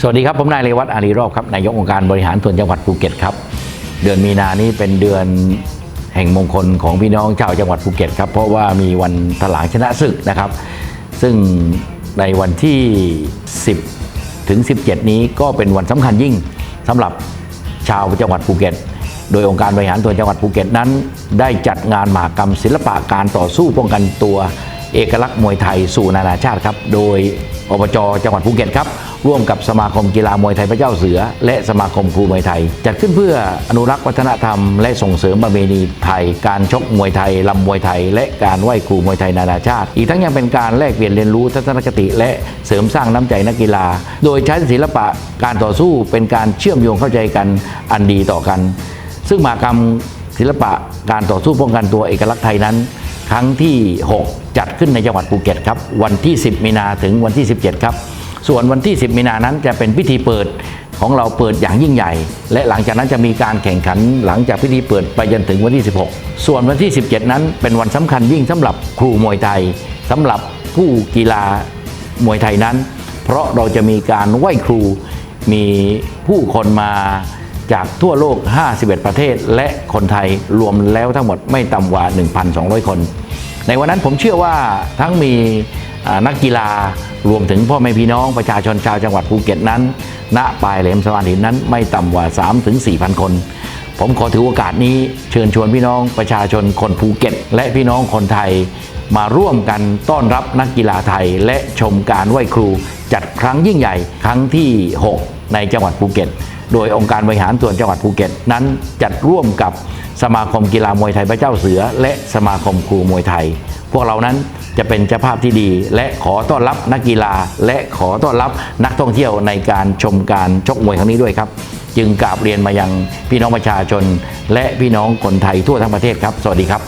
สวัสดีครับ ผมนายเรวัตอารีรอบครับ นายกองค์การบริหารส่วนจังหวัดภูเก็ตครับ เดือนมีนานี้เป็นเดือนแห่งมงคลของพี่น้องชาวจังหวัดภูเก็ตครับ เพราะว่ามีวันถลางชนะศึกนะครับ ซึ่งในวันที่ 10 ถึง 17 นี้ก็เป็นวันสำคัญยิ่งสำหรับชาวจังหวัดภูเก็ต โดยองค์การบริหารส่วนจังหวัดภูเก็ตนั้น ได้จัดงานมหากรรมศิลปะการต่อสู้ป้องกันตัว เอกลักษณ์มวยไทยสู่นานาชาติครับ โดยอบจจังหวัดภูเก็ตครับ ร่วมกับสมาคมกีฬามวยไทยพระเจ้าเสือ และสมาคมครูมวยไทย จัดขึ้นเพื่ออนุรักษ์วัฒนธรรม และส่งเสริมประเพณีไทย การชกมวยไทยลำมวยไทย และการไหว้ครูมวยไทยนานาชาติ อีกทั้งยังเป็นการแลกเปลี่ยนเรียนรู้ทัศนคติ และเสริมสร้างน้ำใจนักกีฬา โดยใช้ศิลปะการต่อสู้เป็นการเชื่อมโยงเข้าใจกันอันดีต่อกัน ซึ่งมากรรมศิลปะการต่อสู้ป้องกันตัวเอกลักษณ์ไทยนั้น ครั้งที่ 6 จัดขึ้นในจังหวัดภูเก็ตครับ วันที่ 10 มีนาถึงวันที่ 17 ครับ ส่วนวันที่ 10 มีนานั้นจะเป็นพิธีเปิดของเราเปิดอย่างยิ่งใหญ่ และหลังจากนั้นจะมีการแข่งขันหลังจากพิธีเปิดไปจนถึงวันที่ 16 ส่วนวันที่ 17 นั้นเป็นวันสำคัญยิ่งสำหรับครูมวยไทยสำหรับผู้กีฬามวยไทยนั้น เพราะเราจะมีการไหว้ครูมีผู้คนมา จากทั่วโลก 51 ประเทศ และคนไทยรวมแล้วทั้งหมดไม่ต่ำกว่า 1,200 คน ในวันนั้นผมเชื่อว่าทั้งมีนักกีฬารวมถึงพ่อแม่พี่น้องประชาชนชาวจังหวัดภูเก็ตนั้น ณปลายแหลมสะพานหินนั้นไม่ต่ำกว่า 3-4,000 คน ผมขอถือโอกาสนี้เชิญชวนพี่น้องประชาชนคนภูเก็ต และพี่น้องคนไทย มาร่วมกันต้อนรับนักกีฬาไทย และชมการไหว้ครูจัดครั้งยิ่งใหญ่ครั้งที่ 6 ในจังหวัดภูเก็ต โดยองค์การบริหารส่วนจังหวัดภูเก็ต นั้นจัดร่วมกับสมาคมกีฬามวยไทยพระเจ้าเสือ และสมาคมครูมวยไทย พวกเรานั้นจะเป็นเจ้าภาพที่ดี และขอต้อนรับนักกีฬา และขอต้อนรับนักท่องเที่ยวในการชมการชกมวยครั้งนี้ด้วยครับ จึงกราบเรียนมายังพี่น้องประชาชน และพี่น้องคนไทยทั่วทั้งประเทศครับ สวัสดีครับ